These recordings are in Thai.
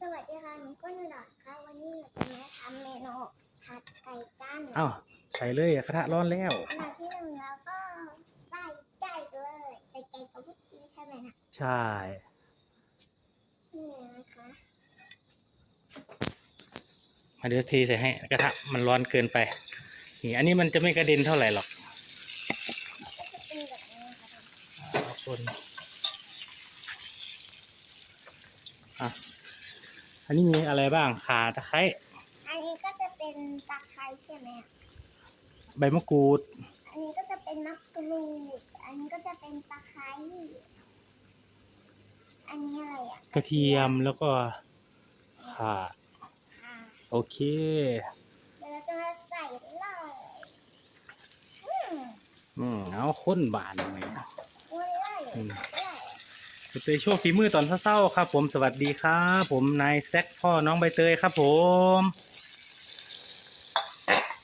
สวัสดีค่ะหนูก็นูดอดค่ะวันนี้หนูจะมาทำเมนูผัดไก่กันอ้าวใส่เลยกระทะร้อนแล้วอันดับที่หนึ่งแล้วก็ใส่ไก่เลยใส่ไก่กับลูกชิ้นใช่ไหมนะใช่นี่นะคะมาเดี๋ยวเทีใส่ให้กระทะมันร้อนเกินไปนี่อันนี้มันจะไม่กระเด็นเท่าไหร่หรอกก็จะเป็นแบบนี้ค่ะเอาคนอะ อันนี้มีอะไรบ้างข่าตะไคร้อันนี้ก็จะเป็นตะไคร้ใช่ไหมใบมะกรูด อันนี้ก็จะเป็นมะกรูด อันนี้ก็จะเป็นตะไคร้ อันนี้อะไรอะกระเทียมแล้วก็ข่าค่ะโอเค เดี๋ยวเราจะมาใส่เลยอืมอืมเอาข้นบานเลยโอ้ยเลย อืม เลยใบเตยโชว์ฝีมือตอนเศร้าๆครับ ผมสวัสดีครับ ผมนายแซคพ่อน้องใบเตยครับ ผม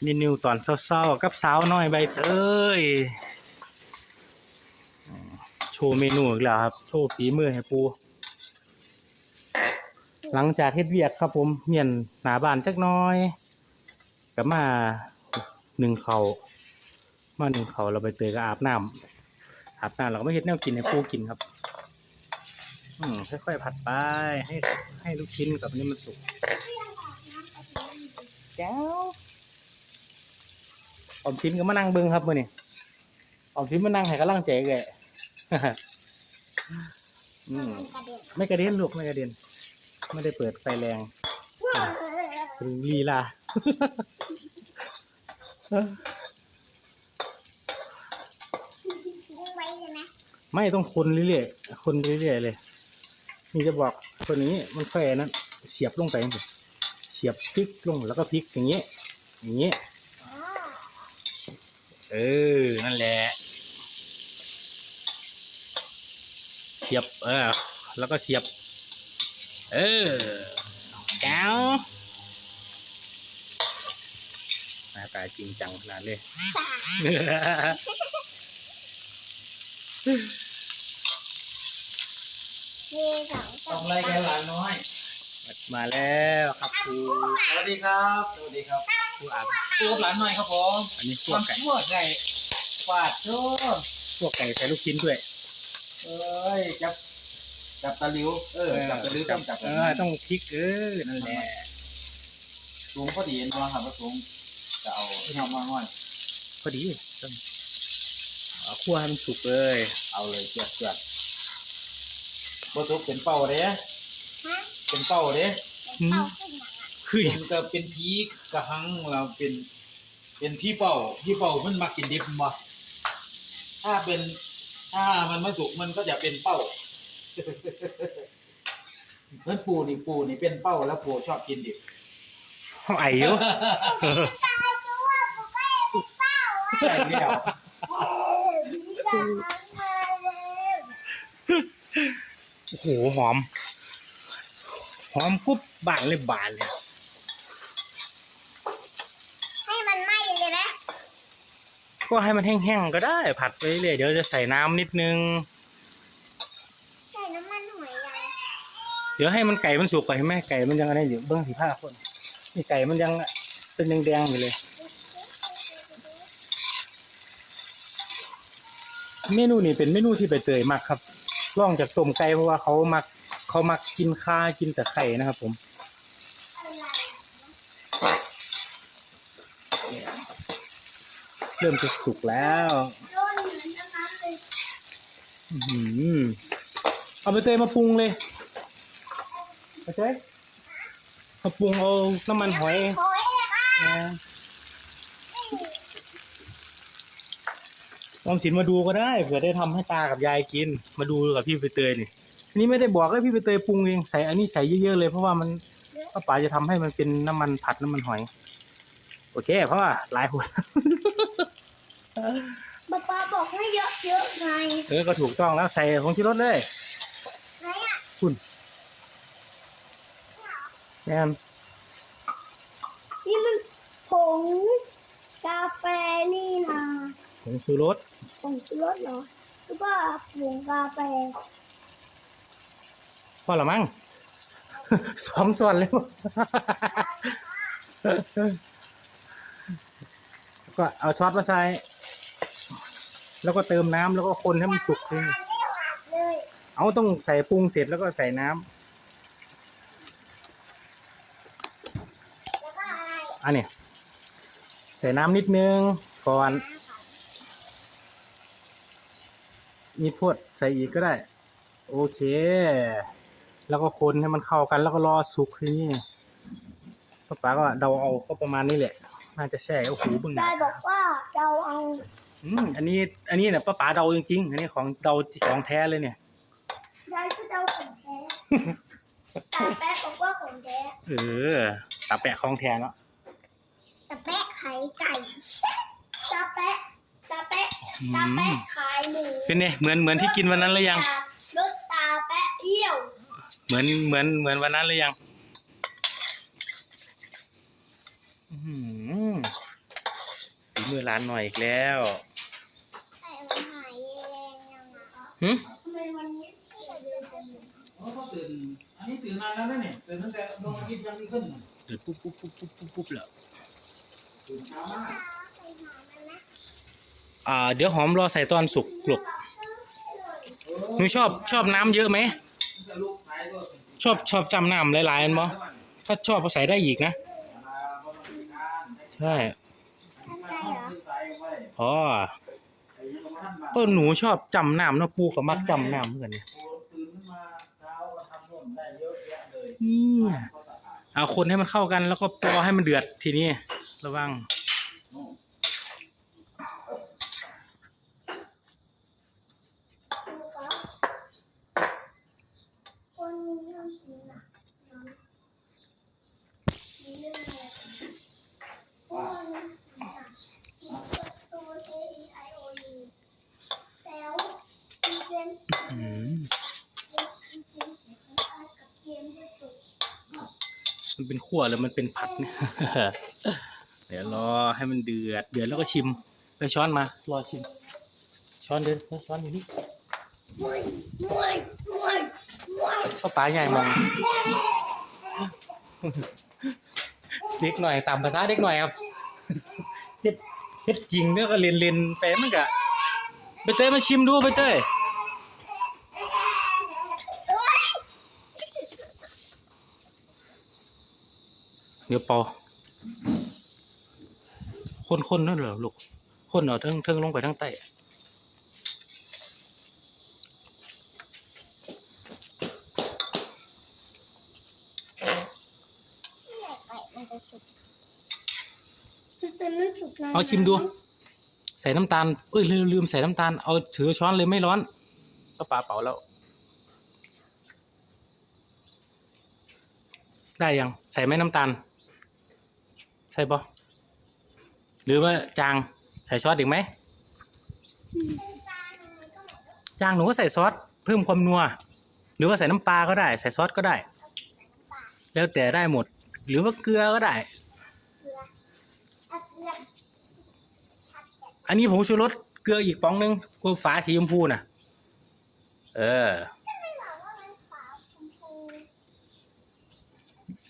นี่นิวตอนเศร้าๆกับสาวน้อยใบเตยโชว์เมนูอีกแล้วครับ โชว์ฝีมือให้ปู หลังจากเฮ็ดเวียกครับ ผมเมียนหนาบานจักหน้อยก็มาหนึ่งเขามาหนึ่งเขาเราใบเตยก็อาบน้ำอาบน้ำเราก็ไม่เฮ็ดแนวกินให้ปูกินครับ อืมค่อยๆผัดไป ให้ให้ลูกชิ้นกับอันนี้มันสุกแก้วออมชิ้นก็มานั่งเบิ้งครับมื่อนี้ออมชิ้นมานั่งให้กำลังใจแกอืมกระเด็นไม่กระเด็นลูกไม่กระเด็น ไม่ได้เปิดไฟแรงหรือลีลาทิ้งไว้ใช่ไหมไม่ต้องคนเรื่อยๆคนไปเรื่อยๆเลย นี่จะบอกคนนี้มันค่อยนั้นเสียบลงไปเสียบพลิกลงแล้วก็พลิกอย่างเงี้ยอย่างเงี้ยเออ นั่นแหละ เสียบ เออ แล้วก็เสียบ เออแก้วหน้าตาจริงจังขนาดเลย มีสองทำอะไรกันหลานน้อย มาแล้วครับครูสวัสดีครับ สวัสดีครับครูอาบตัวหลานหน่อยครับผมอันนี้พวกไก่ทำทั่วไก่ฟาดโจ้พวกไก่ใส่ลูกชิ้นด้วย เอ้ยจับจับตะหลิว เออ จับตะหลิวต้องจับเออต้องพลิกเออนั่นแหละสูงพอดีเห็นบ่ครับว่าสูงจะเอาทำมาหน่อยพอดีต้องเอาคั่วให้มันสุกเลย เอาเลยเจียดเจียด บ่ทุกเป็นเป้าเด้ฮะเป็นเป้าเด้เป็นเป้าขึ้นหนังอะคือเป็นก็เป็นพีกระหังเราเป็น เป็นพี่เป้าพี่เป้ามันมากินดิบบ่ถ้าเป็นถ้ามันไม่สุกมันก็จะเป็นเป้าเหมือนปูนี่ปูนี่เป็นเป้าแล้วปูชอบกินดิบห้องไออยู่ ตายตัวกูก็เป็นเป้าอะใช่แล้วจะทำมา หหอม หอมปุ๊บบานเลยบานเลยให้มันไหม้เลยไหมก็ให้มันแห้งๆก็ได้ ผัดไปเรื่อยๆเดี๋ยวจะใส่น้ำนิดนึง ใส่น้ำมันหอยยังเดี๋ยวให้มันไก่มันสุกก่อนเห็นไหมไก่มันยังอะไรอยู่เบื้องสีผ้าคนนี่ไก่มันยังเป็นแดงๆอยู่เลย เมนูนี้เป็นเมนูที่ใบเตยมากครับ ร่องจากต้มไก่เพราะว่าเขามักเขามักกินข้ากินแต่ไข่นะครับผมเริ่มจะสุกแล้วร่นเหมือนน้ำเลยอื้อหือเอาใบเตยมาปรุงเลยใบเตยมาปรุงเอาน้ำมันหอยหอยเลยค่ะนะ ออมสินมาดูก็ได้เผื่อได้ทำให้ตากับยายกิน มาดูกับพี่ใบเตยนี่อันนี้ไม่ได้บอกเลยพี่ใบเตยปรุงเองใส่อันนี้ใส่เยอะๆเลย เพราะว่ามันป้าป๋าจะทำให้มันเป็นน้ำมันผัดน้ำมันหอย โอเคเพราะว่าหลายคนป๊าป๊าบอกให้เยอะๆไงเออก็ถูกต้องแล้วใส่ของที่รถเลยไหนอะคุณแม่น นี่มันผงกาแฟนี่นะ ผงชูรสผงชูรสเหรอหรือว่าผงกาแฟพอละมั้งสองส่วนเลยก็เอาซอสมาใส่แล้วก็เติมน้ำแล้วก็คนให้มันสุกเลยทานไม่หวานเลยเอาต้องใส่ปรุงเสร็จแล้วก็ใส่น้ำแล้วก็อะไรอันเนี้ยใส่น้ำนิดนึงก่อน มีพวดใส่อีกก็ได้ โอเค แล้วก็คนให้มันเข้ากันแล้วก็รอสุกทีนี้ป้าป๋าก็เดาเอาก็ประมาณนี้แหละ น่าจะแช่โอ้โหเบึงหยานะยบอกว่าเราเอาอืมอันนี้อันนี้เนี่ยป้าป๋าเดาจริงๆ อันนี้ของเดาของแท้เลยเนี่ยยายก็เดาของแท้ตาแป๊ะบอกว่าของแท้เออตาแปะของแท้เนาะตาแป๊ะไข่ไก่ตาแป๊ะ ตาแป๊ะอืตาแป๊ะมขายหมูเป็นไงเหมือนเหมือนที่กินวันนั้นเลยยังรถตาแป๊ะเอี้ยว เหมือนเหมือนเหมือนวันนั้นเลยยังอื้อหือฝีมือร้านหน่อยอีกแล้วไอ้มันหายแรงยังอะหึทำไมวันนี้พี่เดินไปอยู่โอ้ก็ตื่นอันนี้ตื่นนานแล้วนะเนี่ยตื่นตั้งแต่ดวงอาทิตย์ยังไม่ขึ้นเดือดปุ๊บปุ๊บปุ๊บปุ๊บปุ๊บปุ๊บแล้วตื่นเช้ามาก ตาใส่หามันนะ อ่าเดี๋ยวหอมรอใส่ตอนสุกลูกหนูชอบชอบน้ำเยอะไหม ชอบชอบจำน้ำหลายๆอันบ่ถ้าชอบก็ใส่ได้อีกนะ ใช่ท่านใจเหรออ๋อก็หนูชอบจำน้ำเนะปูก็มักจำน้ำเหมือนกันเนี่ยเนี่ยเอาคนให้มันเข้ากันแล้วก็รอให้มันเดือดทีนี้ระวัง ดูก่อนคนมีเรื่องจริงอะน้องมีเรื่องอะไรคนอะมีตัว A E I O U แล้วมีเกม อืม มีเกมคล้ายๆกับเกมที่ตุก มันเป็นขั่วหรือมันเป็นผัดเนี่ยเดี๋ยวรอให้มันเดือด เดือดแล้วก็ชิมไปช้อนมารอชิม ช้อนเดินช้อนอยู่นี่มวยมวยมวยมวยเขาปลาใหญ่มองเด็กหน่อยตามภาษาเด็กหน่อยครับเฮ็ดเฮ็ดจริงเด้อก็เรียนเรียนไปมันก็ไปเต้มาชิมดูไปเต้ เดี๋ยวปอคนคนนั่นเหรอลูกคนเอาเทิงเทิงลงไปทั้งใต้อะที่ไหนไปมันจะสุกมันจะไม่สุกนะเอาชิมดู ใส่น้ำตาลเอ้ยลืมลืมใส่น้ำตาลเอาถือช้อนเลยไม่ร้อนก็ปลาเป่าแล้ว ได้ยัง ใส่ไหมน้ำตาลใช่ปะหรือว่าจางใส่ซอสอีกไหมจางหนูก็ใส่ซอสเพิ่มความนัว หรือว่าใส่น้ำปลาก็ได้ ใส่ซอสก็ได้ แล้วแต่ได้หมด หรือว่าเกลือก็ได้ อันนี้ผงชูรสเกลืออีกป๋องหนึงกูฝาสีชมพูน่ะ เออไม่บอกว่ามันขาวชมพู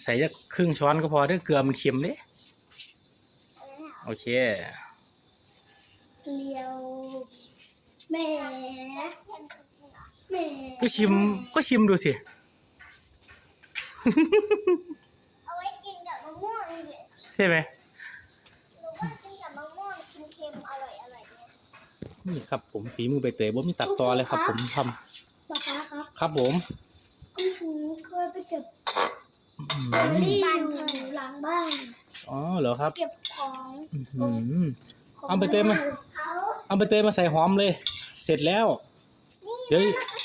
ใส่จะครึ่งช้อนก็พอเด้อเกลือมันเค็มเด้ โอเคเกลียวแหม่แหม่ก็ชิมก็ชิมดูสิ เอาไว้กินกับมะม่วงเลยใช่ไหม หรือว่ากินกับมะม่วงเค็มๆอร่อยอร่อยเลยนี่ครับผมฝีมือใบเตยบ่มีตัดต่อเลยครับ ผมทำป๊าป๊าครับครับผมคุณถึงเคยไปเก็บอืสตรอเบอมรี่อยู่หลังบ้าน อ๋อเหรอครับ เก็บ ของอื้อหือ ของเอาไปเต็มไหมเขาเอาใบเตยมาใส่หอมเลย เสร็จแล้ว เดี๋ยว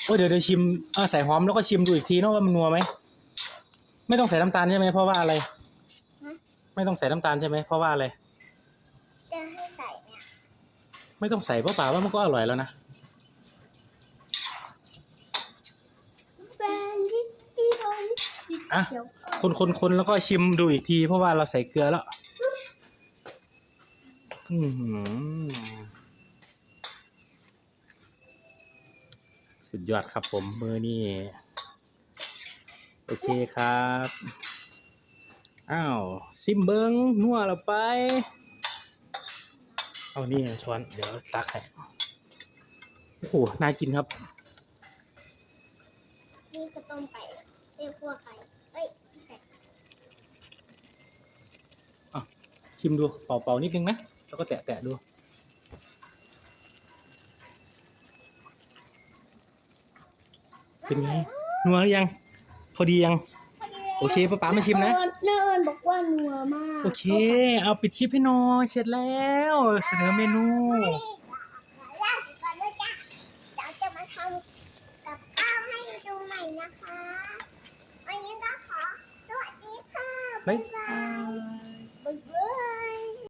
โอ้ยเดี๋ยวเดี๋ยวชิมเอาใส่หอมแล้วก็ชิมดูอีกทีเนาะว่ามันนัวไหมไม่ต้องใส่น้ำตาลใช่ไหมเพราะว่าอะไร ไม่ต้องใส่น้ำตาลใช่ไหมเพราะว่าอะไร จะให้ใส่เนี่ยไม่ต้องใส่เพราะเปล่าว่ามันก็อร่อยแล้วนะแฟนที่พี่บอลอะ เดี๋ยวคนคนคนแล้วก็ชิมดูอีกที เพราะว่าเราใส่เกลือแล้ว อือหือสุดยอดครับผมมือนี่ไปโอเคครับ อ้าว ซิมเบิงนัวเราไป เอานี่ช้อน เดี๋ยวตักให้โอ้โห น่ากินครับ นี่ก็ต้มไก่เรียกพวกไก่เอ้ยไก่ชิมดู เป่าๆนิดนึงนะ แล้วก็แตะๆดูเป็นไงนัวหรือยัง พอดียัง โอเคป้าป๋ามาชิมนะเนิร์นบอกว่านัวมาก โอเค เอาปิดคลิปให้หน่อยเสร็จแล้วเสนอเมนูลาไปก่อนด้วยจ้ะเดี๋ยวจะมาทำกับข้าวให้ดูใหม่นะคะวันนี้ก็ขอสวัสดีค่ะบ๊ายบ๊ายบาย